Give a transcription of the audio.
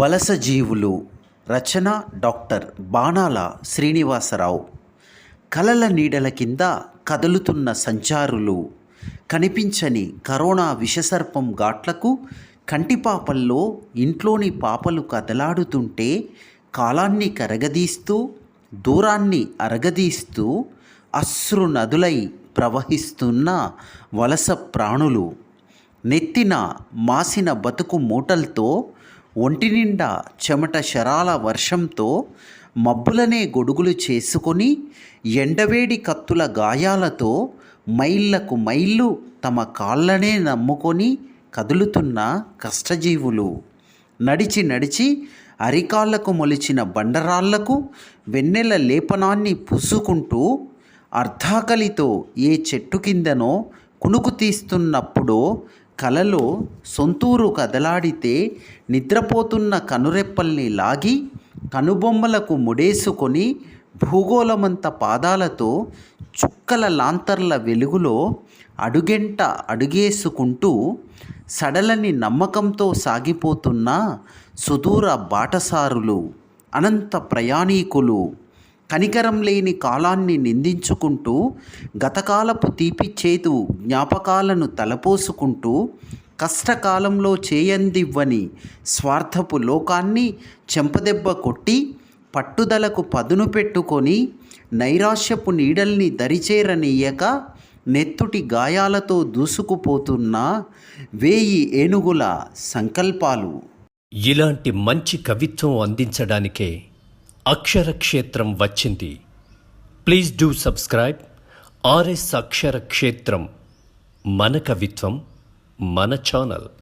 వలస జీవులు రచన డాక్టర్ బాణాల శ్రీనివాసరావు. కలల నీడల కింద కదులుతున్న సంచారులు కనిపించని కరోనా విషసర్పం ఘాట్లకు కంటిపాపల్లో ఇంట్లోని పాపలు కదలాడుతుంటే కాలాన్ని కరగదీస్తూ దూరాన్ని అరగదీస్తూ అశ్రు నదులై ప్రవహిస్తున్న వలస ప్రాణులు. నెత్తిన మాసిన బతుకు మూటలతో ఒంటి నిండా చెమట శరాల వర్షంతో మబ్బులనే గొడుగులు చేసుకొని ఎండవేడి కత్తుల గాయాలతో మైళ్ళకు మైళ్ళు తమ కాళ్ళనే నమ్ముకొని కదులుతున్న కష్టజీవులు. నడిచి నడిచి అరికాళ్ళకు మొలిచిన బండరాళ్ళకు వెన్నెల లేపనాన్ని పూసుకుంటూ అర్ధాకలితో ఏ చెట్టు కిందనో కునుకు తీస్తున్నప్పుడో కలలో సొంతూరు కదలాడితే నిద్రపోతున్న కనురెప్పల్ని లాగి కనుబొమ్మలకు ముడేసుకొని భూగోళమంత పాదాలతో చుక్కల లాంతర్ల వెలుగులో అడుగెంట అడుగేసుకుంటూ సడలని నమ్మకంతో సాగిపోతున్న సుదూర బాటసారులు అనంత ప్రయాణీకులు. కనికరం లేని కాలాన్ని నిందించుకుంటూ గతకాలపు తీపి చేదు జ్ఞాపకాలను తలపోసుకుంటూ కష్టకాలంలో చేయందివ్వని స్వార్థపు లోకాన్ని చెంపదెబ్బ కొట్టి పట్టుదలకు పదును పెట్టుకొని నైరాశ్యపు నీడల్ని దరిచేరనీయక నెత్తుటి గాయాలతో దూసుకుపోతున్న వేయి ఏనుగుల సంకల్పాలు. ఇలాంటి మంచి కవిత్వం అందించడానికే అక్షరక్షేత్రం వచ్చింది. Please do subscribe. RS Aksharakshetram మన కవిత్వం మన ఛానల్.